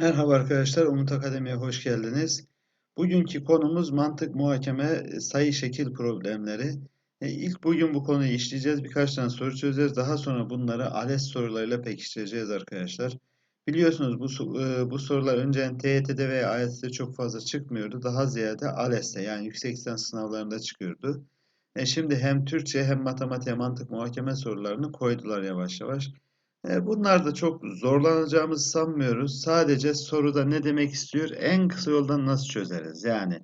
Merhaba arkadaşlar, Umut Akademi'ye hoş geldiniz. Bugünkü konumuz mantık, muhakeme, sayı şekil problemleri. E, ilk bugün bu konuyu işleyeceğiz. Birkaç tane soru çözeceğiz. Daha sonra bunları ALES sorularıyla pekiştireceğiz arkadaşlar. Biliyorsunuz bu, e, bu sorular önceden TYT'de veya AYT'de çok fazla çıkmıyordu. Daha ziyade ALES'te yani yüksek lisans sınavlarında çıkıyordu. E, şimdi hem Türkçe hem matematik, mantık, muhakeme sorularını koydular yavaş yavaş. E, bunlar da çok zorlanacağımızı sanmıyoruz. Sadece soruda ne demek istiyor? En kısa yoldan nasıl çözeriz? Yani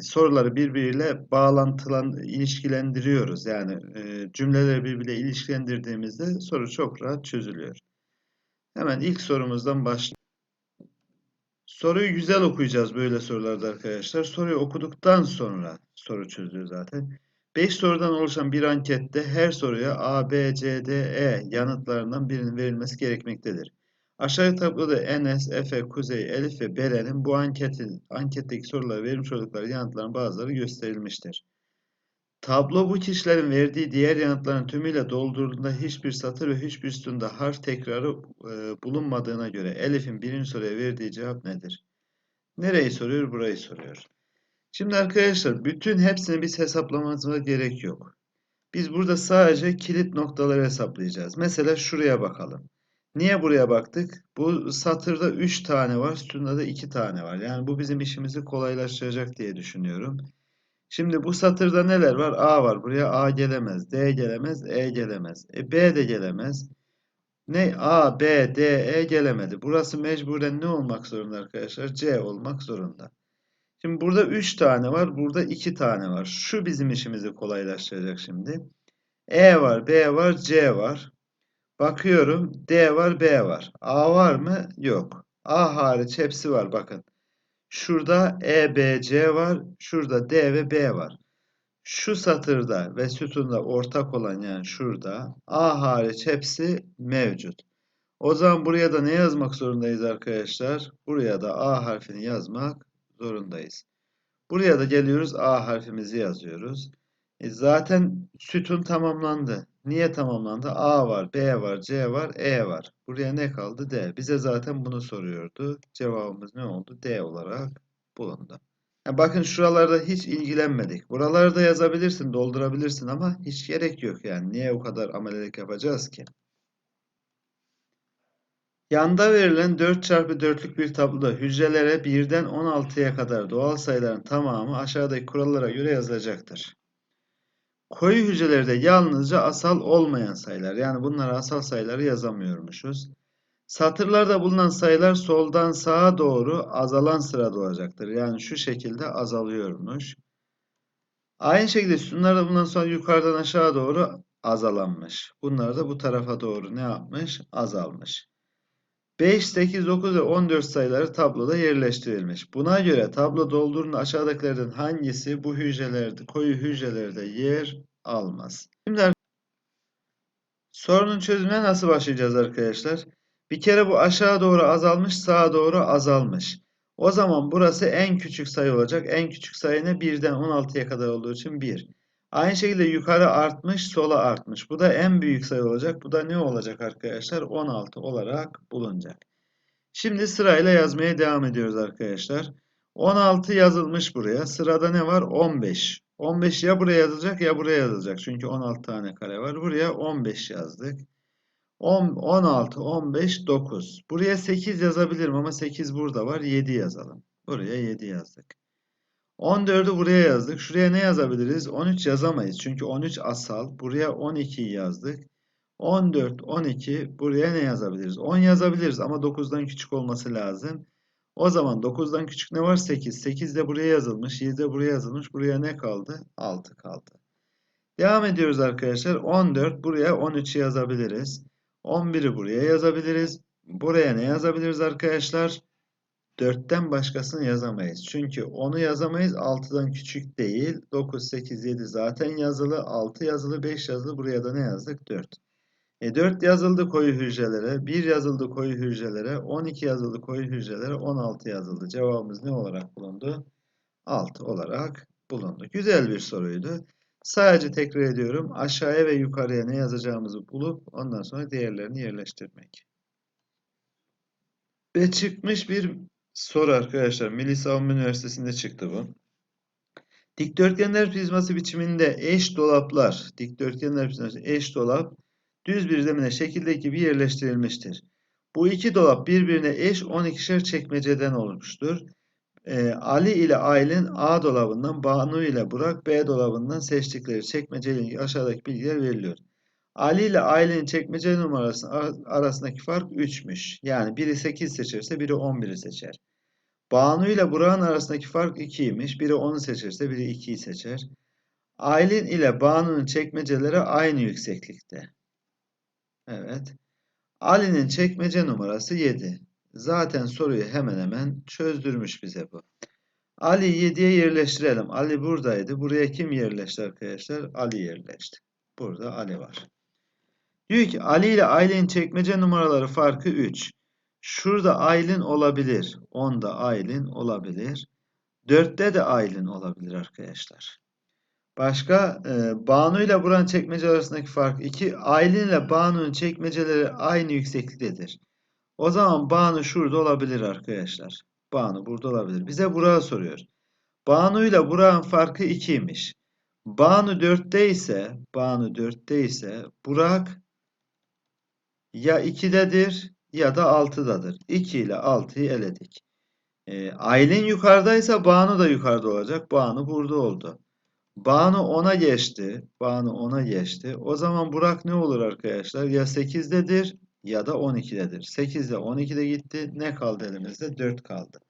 soruları birbiriyle bağlantılan, ilişkilendiriyoruz. Yani e, cümleleri birbiriyle ilişkilendirdiğimizde soru çok rahat çözülüyor. Hemen ilk sorumuzdan başlayalım. Soruyu güzel okuyacağız böyle sorularda arkadaşlar. Soruyu okuduktan sonra soru çözüyor zaten. 5 sorudan oluşan bir ankette her soruya A, B, C, D, E yanıtlarından birinin verilmesi gerekmektedir. Aşağıdaki tabloda Enes, Efe, Kuzey, Elif ve Beren'in bu anketin, anketteki sorulara vermiş oldukları yanıtların bazıları gösterilmiştir. Tablo bu kişilerin verdiği diğer yanıtların tümüyle doldurulduğunda hiçbir satır ve hiçbir sütunda harf tekrarı e, bulunmadığına göre Elif'in birinci soruya verdiği cevap nedir? Nereyi soruyor? Burayı soruyor. Şimdi arkadaşlar bütün hepsini biz hesaplamamıza gerek yok. Biz burada sadece kilit noktaları hesaplayacağız. Mesela şuraya bakalım. Niye buraya baktık? Bu satırda 3 tane var, sütunda da 2 tane var. Yani bu bizim işimizi kolaylaştıracak diye düşünüyorum. Şimdi bu satırda neler var? A var. Buraya A gelemez. D gelemez. E gelemez. E B de gelemez. Ne? A, B, D, E gelemedi. Burası mecburen ne olmak zorunda arkadaşlar? C olmak zorunda. Şimdi burada 3 tane var. Burada 2 tane var. Şu bizim işimizi kolaylaştıracak şimdi. E var, B var, C var. Bakıyorum. D var, B var. A var mı? Yok. A hariç hepsi var. Bakın. Şurada E, B, C var. Şurada D ve B var. Şu satırda ve sütunda ortak olan yani şurada A hariç hepsi mevcut. O zaman buraya da ne yazmak zorundayız arkadaşlar? Buraya da A harfini yazmak zorundayız. Buraya da geliyoruz A harfimizi yazıyoruz. E zaten sütun tamamlandı. Niye tamamlandı? A var, B var, C var, E var. Buraya ne kaldı? D. Bize zaten bunu soruyordu. Cevabımız ne oldu? D olarak bulundu. Ya bakın şuralarda hiç ilgilenmedik. Buraları da yazabilirsin, doldurabilirsin ama hiç gerek yok yani. Niye o kadar amelelik yapacağız ki? Yanda verilen 4 çarpı 4'lük bir tabloda hücrelere 1'den 16'ya kadar doğal sayıların tamamı aşağıdaki kurallara göre yazılacaktır. Koyu hücrelerde yalnızca asal olmayan sayılar yani bunlara asal sayıları yazamıyormuşuz. Satırlarda bulunan sayılar soldan sağa doğru azalan sırada olacaktır. Yani şu şekilde azalıyormuş. Aynı şekilde sütunlarda bulunan sayılar yukarıdan aşağı doğru azalanmış. Bunlar da bu tarafa doğru ne yapmış? Azalmış. 5, 8, 9 ve 14 sayıları tabloda yerleştirilmiş. Buna göre tablo doldurun aşağıdakilerden hangisi bu hücrelerde, koyu hücrelerde yer almaz? Şimdi sorunun çözümüne nasıl başlayacağız arkadaşlar? Bir kere bu aşağı doğru azalmış, sağa doğru azalmış. O zaman burası en küçük sayı olacak. En küçük sayı ne? 1'den 16'ya kadar olduğu için 1. Aynı şekilde yukarı artmış, sola artmış. Bu da en büyük sayı olacak. Bu da ne olacak arkadaşlar? 16 olarak bulunacak. Şimdi sırayla yazmaya devam ediyoruz arkadaşlar. 16 yazılmış buraya. Sırada ne var? 15. 15 ya buraya yazılacak ya buraya yazılacak. Çünkü 16 tane kare var. Buraya 15 yazdık. 10, 16, 15, 9. Buraya 8 yazabilirim ama 8 burada var. 7 yazalım. Buraya 7 yazdık. 14'ü buraya yazdık. Şuraya ne yazabiliriz? 13 yazamayız. Çünkü 13 asal. Buraya 12'yi yazdık. 14, 12 buraya ne yazabiliriz? 10 yazabiliriz ama 9'dan küçük olması lazım. O zaman 9'dan küçük ne var? 8. 8 de buraya yazılmış. 7 de buraya yazılmış. Buraya ne kaldı? 6 kaldı. Devam ediyoruz arkadaşlar. 14 buraya 13'ü yazabiliriz. 11'i buraya yazabiliriz. Buraya ne yazabiliriz arkadaşlar? 4'ten başkasını yazamayız. Çünkü 10'u yazamayız. 6'dan küçük değil. 9, 8, 7 zaten yazılı. 6 yazılı, 5 yazılı. Buraya da ne yazdık? 4. E 4 yazıldı koyu hücrelere. 1 yazıldı koyu hücrelere. 12 yazıldı koyu hücrelere. 16 yazıldı. Cevabımız ne olarak bulundu? 6 olarak bulundu. Güzel bir soruydu. Sadece tekrar ediyorum. Aşağıya ve yukarıya ne yazacağımızı bulup ondan sonra diğerlerini yerleştirmek. Ve çıkmış bir soru arkadaşlar. Milli Savunma Üniversitesi'nde çıktı bu. Dikdörtgenler prizması biçiminde eş dolaplar, dikdörtgenler prizması eş dolap düz bir zemine şekildeki gibi yerleştirilmiştir. Bu iki dolap birbirine eş 12'şer çekmeceden olmuştur. Ee, Ali ile Aylin A dolabından, Banu ile Burak B dolabından seçtikleri çekmeceyle aşağıdaki bilgiler veriliyor. Ali ile Aylin'in çekmece numarası arasındaki fark 3'müş. Yani biri 8 seçerse biri 11'i seçer. Banu ile Burak'ın arasındaki fark 2'ymiş. Biri 10'u seçerse biri 2'yi seçer. Aylin ile Banu'nun çekmeceleri aynı yükseklikte. Evet. Ali'nin çekmece numarası 7. Zaten soruyu hemen hemen çözdürmüş bize bu. Ali 7'ye yerleştirelim. Ali buradaydı. Buraya kim yerleşti arkadaşlar? Ali yerleşti. Burada Ali var. Diyor ki Ali ile Aylin çekmece numaraları farkı 3. Şurada Aylin olabilir. 10'da Aylin olabilir. 4'te de Aylin olabilir arkadaşlar. Başka e, Banu ile Buran çekmece arasındaki fark 2. Aylin ile Banu'nun çekmeceleri aynı yüksekliktedir. O zaman Banu şurada olabilir arkadaşlar. Banu burada olabilir. Bize Burak'ı soruyor. Banu ile Burak'ın farkı 2'ymiş. Banu 4'te ise Banu 4'te ise Burak ya 2'dedir ya da 6'dadır. 2 ile 6'yı eledik. E, Aylin yukarıdaysa Banu da yukarıda olacak. Banu burada oldu. Banu 10'a geçti. Banu 10'a geçti. O zaman Burak ne olur arkadaşlar? Ya 8'dedir ya da 12'dedir. 8 ile 12'de gitti. Ne kaldı elimizde? 4 kaldı.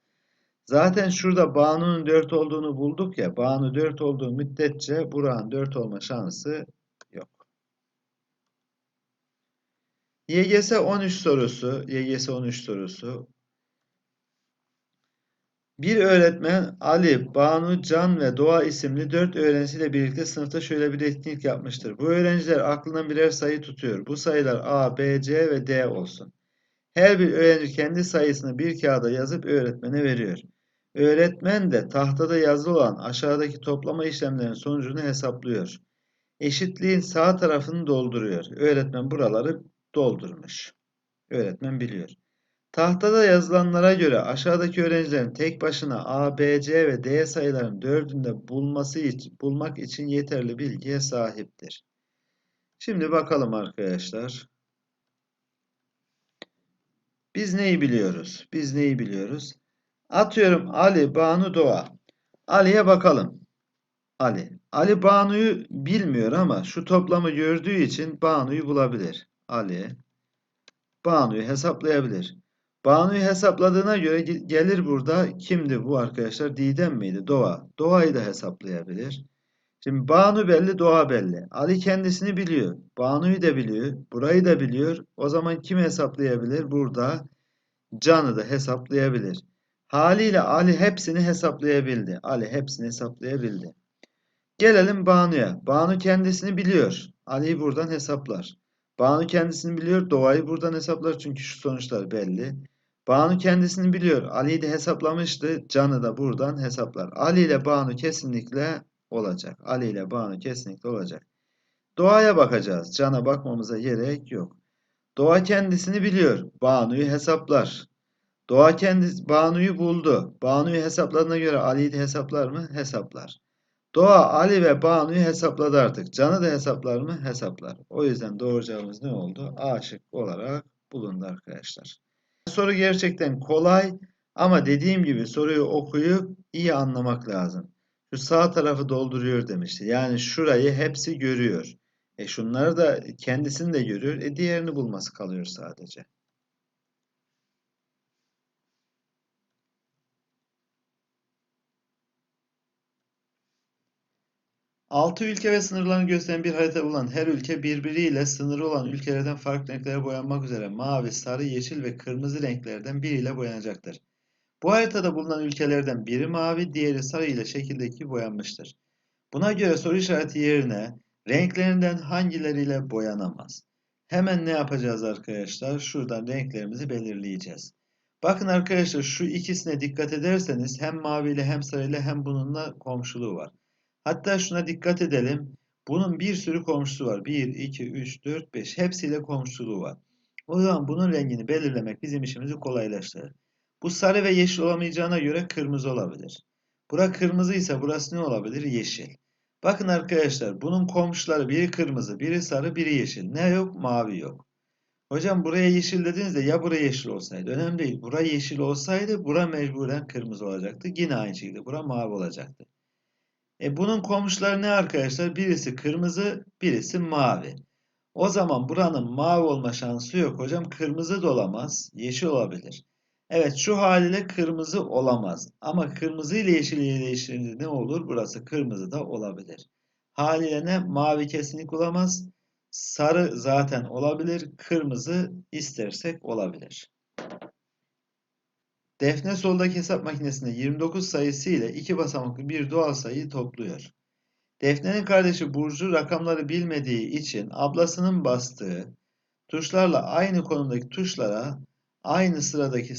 Zaten şurada Banu'nun 4 olduğunu bulduk ya. Banu 4 olduğu müddetçe Burak'ın 4 olma şansı YGS 13 sorusu, YGS 13 sorusu. Bir öğretmen Ali, Banu, Can ve Doğa isimli 4 öğrencisiyle birlikte sınıfta şöyle bir etkinlik yapmıştır. Bu öğrenciler aklından birer sayı tutuyor. Bu sayılar A, B, C ve D olsun. Her bir öğrenci kendi sayısını bir kağıda yazıp öğretmene veriyor. Öğretmen de tahtada yazılı olan aşağıdaki toplama işlemlerinin sonucunu hesaplıyor. Eşitliğin sağ tarafını dolduruyor. Öğretmen buraları doldurmuş. Öğretmen biliyor. Tahtada yazılanlara göre aşağıdaki öğrencilerin tek başına A, B, C ve D sayılarının dördünde bulması için, bulmak için yeterli bilgiye sahiptir. Şimdi bakalım arkadaşlar. Biz neyi biliyoruz? Biz neyi biliyoruz? Atıyorum Ali, Banu, Doğa. Ali'ye bakalım. Ali. Ali Banu'yu bilmiyor ama şu toplamı gördüğü için Banu'yu bulabilir. Ali Banu'yu hesaplayabilir. Banu'yu hesapladığına göre gelir burada kimdi bu arkadaşlar? Didem miydi? Doğa. Doğa'yı da hesaplayabilir. Şimdi Banu belli, Doğa belli. Ali kendisini biliyor. Banu'yu da biliyor. Burayı da biliyor. O zaman kim hesaplayabilir? Burada Can'ı da hesaplayabilir. Haliyle Ali hepsini hesaplayabildi. Ali hepsini hesaplayabildi. Gelelim Banu'ya. Banu kendisini biliyor. Ali'yi buradan hesaplar. Banu kendisini biliyor. Doğayı buradan hesaplar çünkü şu sonuçlar belli. Banu kendisini biliyor. Ali'yi de hesaplamıştı. Can'ı da buradan hesaplar. Ali ile Banu kesinlikle olacak. Ali ile Banu kesinlikle olacak. Doğaya bakacağız. Can'a bakmamıza gerek yok. Doğa kendisini biliyor. Banu'yu hesaplar. Doğa kendisi Banu'yu buldu. Banu'yu hesapladığına göre Ali'yi de hesaplar mı? Hesaplar. Doğa Ali ve Banu'yu hesapladı artık. Can'ı da hesaplar mı? Hesaplar. O yüzden doğru cevabımız ne oldu? A şık olarak bulundu arkadaşlar. Soru gerçekten kolay ama dediğim gibi soruyu okuyup iyi anlamak lazım. Şu sağ tarafı dolduruyor demişti. Yani şurayı hepsi görüyor. E şunları da kendisini de görüyor. E diğerini bulması kalıyor sadece. 6 ülke ve sınırlarını gösteren bir harita bulan her ülke birbiriyle sınırı olan ülkelerden farklı renklere boyanmak üzere mavi, sarı, yeşil ve kırmızı renklerden biriyle boyanacaktır. Bu haritada bulunan ülkelerden biri mavi, diğeri sarı ile şekildeki boyanmıştır. Buna göre soru işareti yerine renklerinden hangileriyle boyanamaz? Hemen ne yapacağız arkadaşlar? Şuradan renklerimizi belirleyeceğiz. Bakın arkadaşlar şu ikisine dikkat ederseniz hem mavi ile hem sarı ile hem bununla komşuluğu var. Hatta şuna dikkat edelim. Bunun bir sürü komşusu var. 1, 2, 3, 4, 5. Hepsiyle komşuluğu var. O zaman bunun rengini belirlemek bizim işimizi kolaylaştırır. Bu sarı ve yeşil olamayacağına göre kırmızı olabilir. Bura kırmızı ise burası ne olabilir? Yeşil. Bakın arkadaşlar bunun komşuları biri kırmızı, biri sarı, biri yeşil. Ne yok? Mavi yok. Hocam buraya yeşil dediğinizde ya buraya yeşil olsaydı. Önemli değil. Bura yeşil olsaydı bura mecburen kırmızı olacaktı. Yine aynı şekilde bura mavi olacaktı. E bunun komşuları ne arkadaşlar? Birisi kırmızı, birisi mavi. O zaman buranın mavi olma şansı yok hocam. Kırmızı da olamaz, yeşil olabilir. Evet şu haliyle kırmızı olamaz. Ama kırmızı ile yeşili değiştirince ne olur? Burası kırmızı da olabilir. Haliyle ne? Mavi kesinlik olamaz. Sarı zaten olabilir. Kırmızı istersek olabilir. Defne soldaki hesap makinesinde 29 sayısı ile iki basamaklı bir doğal sayıyı topluyor. Defne'nin kardeşi Burcu rakamları bilmediği için ablasının bastığı tuşlarla aynı konumdaki tuşlara aynı sıradaki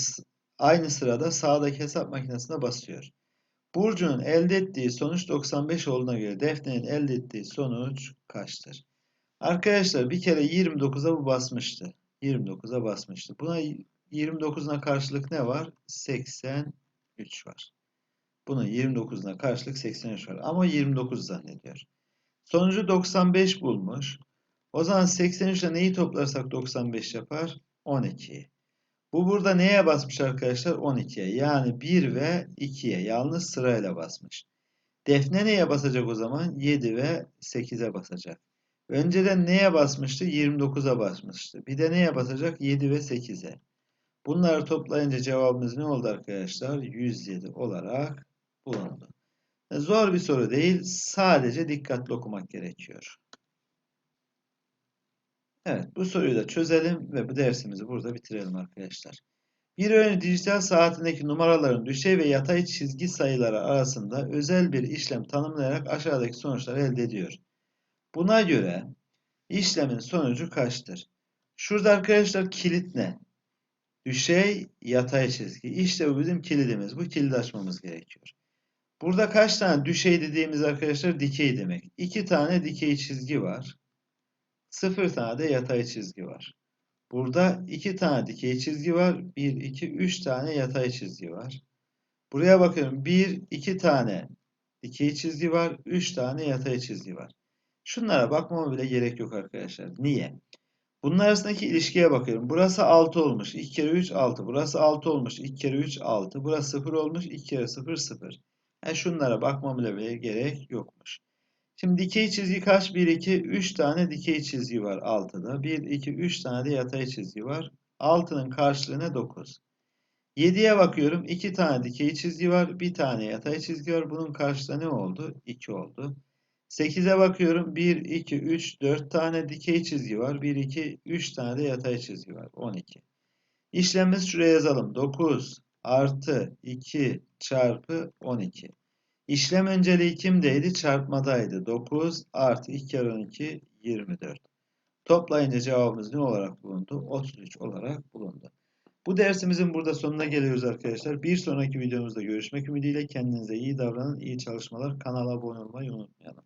aynı sırada sağdaki hesap makinesine basıyor. Burcu'nun elde ettiği sonuç 95 olduğuna göre Defne'nin elde ettiği sonuç kaçtır? Arkadaşlar bir kere 29'a bu basmıştı. 29'a basmıştı. Buna 29'una karşılık ne var? 83 var. Bunun 29'una karşılık 83 var. Ama 29 zannediyor. Sonucu 95 bulmuş. O zaman 83 ile neyi toplarsak 95 yapar? 12. Bu burada neye basmış arkadaşlar? 12'ye. Yani 1 ve 2'ye. Yalnız sırayla basmış. Defne neye basacak o zaman? 7 ve 8'e basacak. Önceden neye basmıştı? 29'a basmıştı. Bir de neye basacak? 7 ve 8'e. Bunları toplayınca cevabımız ne oldu arkadaşlar? 107 olarak bulundu. Zor bir soru değil. Sadece dikkatli okumak gerekiyor. Evet bu soruyu da çözelim ve bu dersimizi burada bitirelim arkadaşlar. Bir öğrenci dijital saatindeki numaraların düşey ve yatay çizgi sayıları arasında özel bir işlem tanımlayarak aşağıdaki sonuçları elde ediyor. Buna göre işlemin sonucu kaçtır? Şurada arkadaşlar kilit ne? Düşey, yatay çizgi. İşte bu bizim kilidimiz. Bu kilidi açmamız gerekiyor. Burada kaç tane düşey dediğimiz arkadaşlar dikey demek. İki tane dikey çizgi var. Sıfır tane de yatay çizgi var. Burada iki tane dikey çizgi var. Bir, iki, üç tane yatay çizgi var. Buraya bakıyorum. Bir, iki tane dikey çizgi var. Üç tane yatay çizgi var. Şunlara bakmama bile gerek yok arkadaşlar. Niye? Bunun arasındaki ilişkiye bakıyorum. Burası 6 olmuş. 2 kere 3 6. Burası 6 olmuş. 2 kere 3 6. Burası 0 olmuş. 2 kere 0 0. Yani şunlara bakmam bile gerek yokmuş. Şimdi dikey çizgi kaç? 1, 2, 3 tane dikey çizgi var 6'da. 1, 2, 3 tane de yatay çizgi var. 6'nın karşılığı ne? 9. 7'ye bakıyorum. 2 tane dikey çizgi var. 1 tane yatay çizgi var. Bunun karşılığı ne oldu? 2 oldu. 8'e bakıyorum. 1, 2, 3, 4 tane dikey çizgi var. 1, 2, 3 tane de yatay çizgi var. 12. İşlemimiz şuraya yazalım. 9 artı 2 çarpı 12. İşlem önceliği kimdeydi? Çarpmadaydı. 9 artı 2 kere 12 24. Toplayınca cevabımız ne olarak bulundu? 33 olarak bulundu. Bu dersimizin burada sonuna geliyoruz arkadaşlar. Bir sonraki videomuzda görüşmek ümidiyle kendinize iyi davranın, iyi çalışmalar. Kanala abone olmayı unutmayalım.